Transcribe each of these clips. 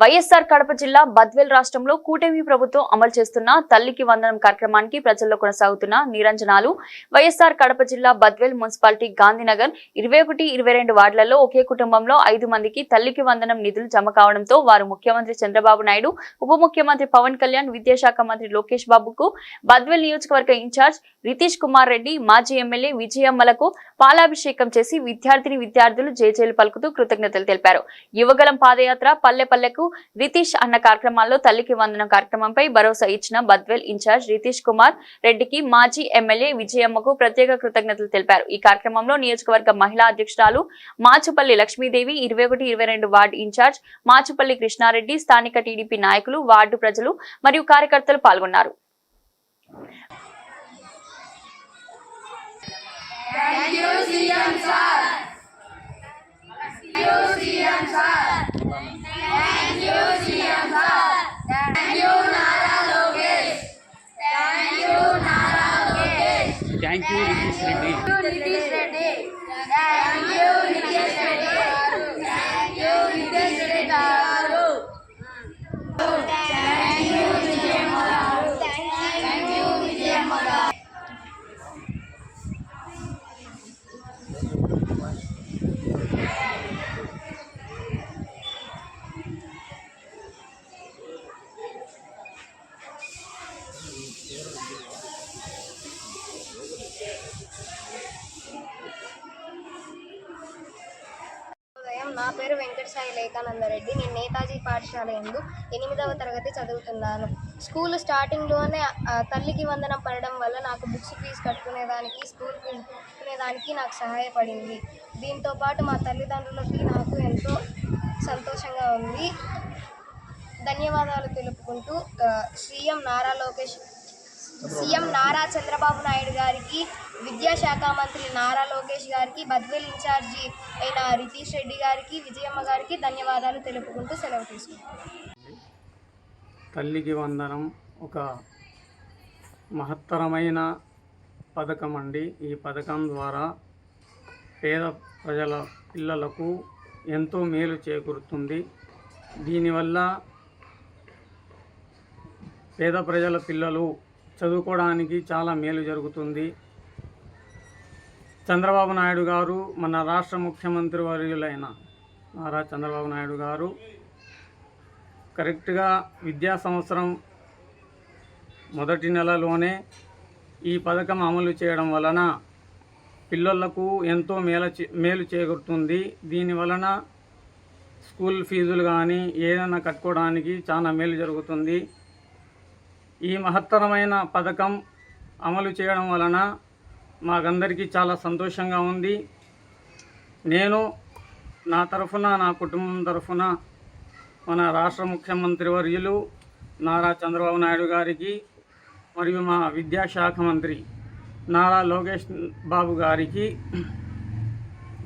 వైఎస్ఆర్ కడప జిల్లా బద్వేల్ రాష్ట్రంలో కూటమి ప్రభుత్వం అమలు చేస్తున్న తల్లికి వందనం కార్యక్రమానికి ప్రజల్లో కొనసాగుతున్న నిరంజనాలు. వైఎస్ఆర్ కడప జిల్లా బద్వేల్ మున్సిపాలిటీ గాంధీనగర్ ఇరవై ఒకటి ఇరవై రెండు వార్డులలో ఒకే కుటుంబంలో ఐదు మందికి తల్లికి వందనం నిధులు జమ కావడంతో వారు ముఖ్యమంత్రి చంద్రబాబు నాయుడు ఉప ముఖ్యమంత్రి పవన్ కళ్యాణ్ విద్యాశాఖ మంత్రి లోకేష్ బాబుకు బద్వేల్ నియోజకవర్గ ఇన్ఛార్జ్ రితీష్ కుమార్ రెడ్డి మాజీ ఎమ్మెల్యే విజయమ్మలకు పాలాభిషేకం చేసి విద్యార్థిని విద్యార్థులు జేజేలు పలుకుతూ కృతజ్ఞతలు తెలిపారు. యువగలం పాదయాత్ర పల్లె పల్లెకు రితీష్ అన్న కార్యక్రమాల్లో తల్లికి వందనం కార్యక్రమంపై భరోసా ఇచ్చిన బద్వేల్ ఇన్ఛార్జ్ రితీష్ కుమార్ రెడ్డికి మాజీ ఎమ్మెల్యే విజయమ్మకు ప్రత్యేక కృతజ్ఞతలు తెలిపారు ఈ కార్యక్రమంలో నియోజకవర్గ మహిళా అధ్యక్షురాలు మాచుపల్లి లక్ష్మీదేవి ఇరవై ఒకటి ఇరవై రెండు వార్డు ఇన్ఛార్జ్ మాచుపల్లి కృష్ణారెడ్డి స్థానిక టీడీపీ నాయకులు వార్డు ప్రజలు మరియు కార్యకర్తలు పాల్గొన్నారు Thank you, CM Sir. Thank you, CM Sir. Thank you Nitish నా పేరు వెంకటసాయి లేఖానందరెడ్డి నేను నేతాజీ పాఠశాల ఎందు ఎనిమిదవ తరగతి చదువుతున్నాను. స్కూల్ స్టార్టింగ్లోనే తల్లికి వందనం పడడం వల్ల నాకు బుక్స్ ఫీజు కట్టుకునేదానికి స్కూల్ ఫీజు కట్టుకునేదానికి నాకు సహాయపడింది. దీంతో పాటు మా తల్లిదండ్రులకి నాకు ఎంతో సంతోషంగా ఉంది. ధన్యవాదాలు తెలుపుకుంటూ సీఎం నారా లోకేష్ సీఎం నారా చంద్రబాబు నాయుడు గారికి విద్యాశాఖ మంత్రి నారా లోకేష్ గారికి బద్వేల్ ఇన్ఛార్జి అయిన రితీష్ రెడ్డి గారికి విజయమ్మ గారికి ధన్యవాదాలు తెలుపుకుంటూ సెలవు తీసుకున్నారు తల్లికి వందనం. ఒక మహత్తరమైన పథకం అండి. ఈ పథకం ద్వారా పేద ప్రజల పిల్లలకు ఎంతో మేలు చేకూరుతుంది. దీనివల్ల పేద ప్రజల పిల్లలు చదువుకోవడానికి చాలా మేలు జరుగుతుంది. చంద్రబాబు నాయుడు గారు మన రాష్ట్ర ముఖ్యమంత్రి వర్యులైన నారా చంద్రబాబు నాయుడు గారు కరెక్ట్గా విద్యా సంవత్సరం మొదటి నెలలోనే ఈ పథకం అమలు చేయడం వలన పిల్లలకు ఎంతో మేల చే- మేలు చేకూరుతుంది. దీని వలన స్కూల్ ఫీజులు కానీ ఏదైనా కట్టుకోవడానికి చాలా మేలు జరుగుతుంది. ఈ మహత్తరమైన పథకం అమలు చేయడం వలన మాకందరికీ చాలా సంతోషంగా ఉంది. నేను నా తరఫున నా కుటుంబం తరఫున మన రాష్ట్ర ముఖ్యమంత్రి వర్యులు నారా చంద్రబాబు నాయుడు గారికి మరియు మా విద్యాశాఖ మంత్రి నారా లోకేష్ బాబు గారికి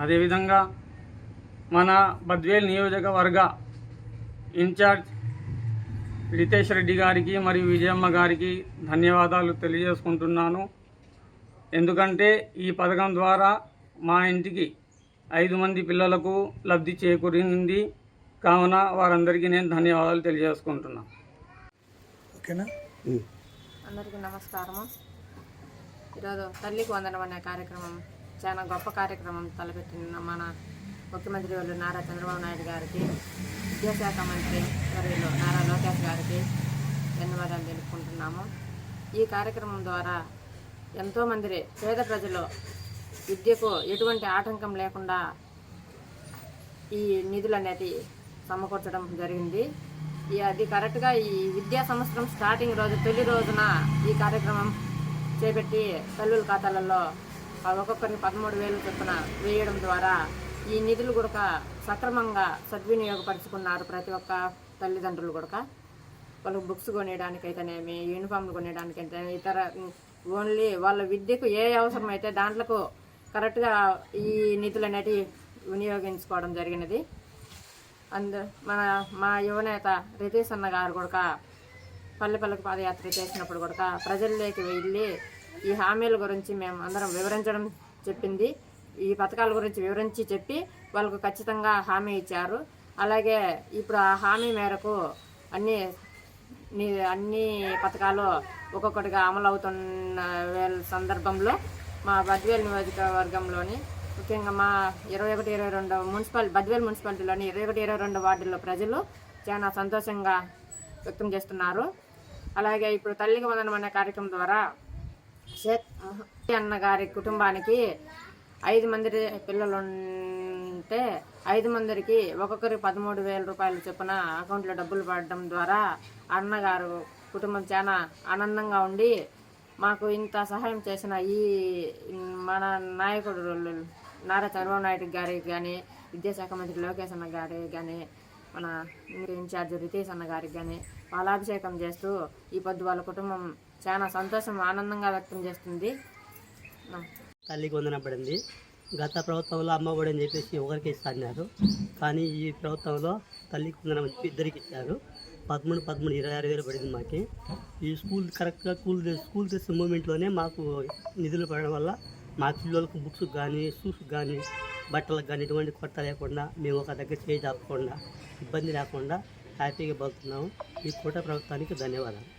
అదేవిధంగా మన బద్వేల్ నియోజకవర్గ ఇన్ఛార్జ్ రితేష్ రెడ్డి గారికి మరియు విజయమ్మ గారికి ధన్యవాదాలు తెలియజేసుకుంటున్నాను. ఎందుకంటే ఈ పథకం ద్వారా మా ఇంటికి ఐదు మంది పిల్లలకు లబ్ధి చేకూరింది. కావున వారందరికీ నేను ధన్యవాదాలు తెలియజేసుకుంటున్నాను ఓకేనా? అందరికీ నమస్కారము. ఈరోజు తల్లికి వందనం అనే కార్యక్రమం చాలా గొప్ప కార్యక్రమం తలపెట్టిన మన ముఖ్యమంత్రి వాళ్ళు నారా చంద్రబాబు నాయుడు గారికి విద్యాశాఖ మంత్రి వర్యులు నారా లోకేష్ గారికి ధన్యవాదాలు తెలుపుకుంటున్నాము. ఈ కార్యక్రమం ద్వారా ఎంతోమంది పేద ప్రజలు విద్యకు ఎటువంటి ఆటంకం లేకుండా ఈ నిధులు అనేది సమకూర్చడం జరిగింది. ఈ అది కరెక్ట్గా ఈ విద్యా సంవత్సరం స్టార్టింగ్ రోజు తొలి రోజున ఈ కార్యక్రమం చేపట్టి తల్లుల ఖాతాలలో ఒక్కొక్కరిని పదమూడు వేలు చొప్పున వేయడం ద్వారా ఈ నిధులు కూడా సక్రమంగా సద్వినియోగపరుచుకున్నారు ప్రతి ఒక్క తల్లిదండ్రులు కూడా వాళ్ళకి బుక్స్ కొనేయడానికైతేనేమి యూనిఫామ్లు కొనేయడానికైతే ఇతర ఓన్లీ వాళ్ళ విద్యకు ఏ అవసరం అయితే దాంట్లకు కరెక్ట్గా ఈ నిధులు అనేటివి వినియోగించుకోవడం జరిగినది. అందు మన మా యువనేత రితీష్ అన్న గారు కూడా పల్లె పల్లెకు పాదయాత్ర చేసినప్పుడు కూడా ప్రజల్లోకి వెళ్ళి ఈ హామీల గురించి మేము అందరం వివరించడం చెప్పింది. ఈ పథకాల గురించి వివరించి చెప్పి వాళ్ళకు ఖచ్చితంగా హామీ ఇచ్చారు. అలాగే ఇప్పుడు ఆ హామీ మేరకు అన్ని అన్ని పథకాలు ఒక్కొక్కటిగా అమలు అవుతున్న సందర్భంలో మా బద్వేల్ నియోజకవర్గంలోని ముఖ్యంగా మా ఇరవై ఒకటి ఇరవై రెండు మున్సిపల్ బద్వేల్ మున్సిపాలిటీలోని ఇరవై ఒకటి ఇరవై రెండు వార్డుల్లో ప్రజలు చాలా సంతోషంగా వ్యక్తం చేస్తున్నారు. అలాగే ఇప్పుడు తల్లికి వందనం అనే కార్యక్రమం ద్వారా షేక్ అన్న గారి కుటుంబానికి ఐదు మంది పిల్లలు ఉంటే ఐదు మందికి ఒక్కొక్కరికి పదమూడు వేల రూపాయలు చొప్పున అకౌంట్లో డబ్బులు పడడం ద్వారా అన్నగారు కుటుంబం చాలా ఆనందంగా ఉండి మాకు ఇంత సహాయం చేసిన ఈ మన నాయకుడు నారా చంద్రబాబు నాయుడు గారికి కానీ విద్యాశాఖ మంత్రి లోకేష్ అన్న గారికి కానీ మన ఇన్ఛార్జ్ రితేష్ అన్న గారికి కానీ పాలాభిషేకం చేస్తూ ఈ పొద్దు వాళ్ళ కుటుంబం చాలా సంతోషం ఆనందంగా వ్యక్తం చేస్తుంది. తల్లికి వందనం పడింది. గత ప్రభుత్వంలో అమ్మఒడి అని చెప్పేసి ఒకరికి ఇస్తున్నారు. కానీ ఈ ప్రభుత్వంలో తల్లికి వందనం చెప్పి ఇద్దరికి ఇచ్చారు. పదమూడు పదమూడు ఇరవై ఆరు వేలు పడింది మాకు. ఈ స్కూల్ కరెక్ట్గా స్కూల్ స్కూల్ తెచ్చే మూమెంట్లోనే మాకు నిధులు పడడం వల్ల మా పిల్లలకు బుక్స్ కానీ షూస్ కానీ బట్టలకు కానీ ఎటువంటి కొత్త లేకుండా మేము ఒక దగ్గర చేయి దాపకుండా ఇబ్బంది లేకుండా హ్యాపీగా బతుకున్నాము ఈ కూట ప్రభుత్వానికి ధన్యవాదాలు.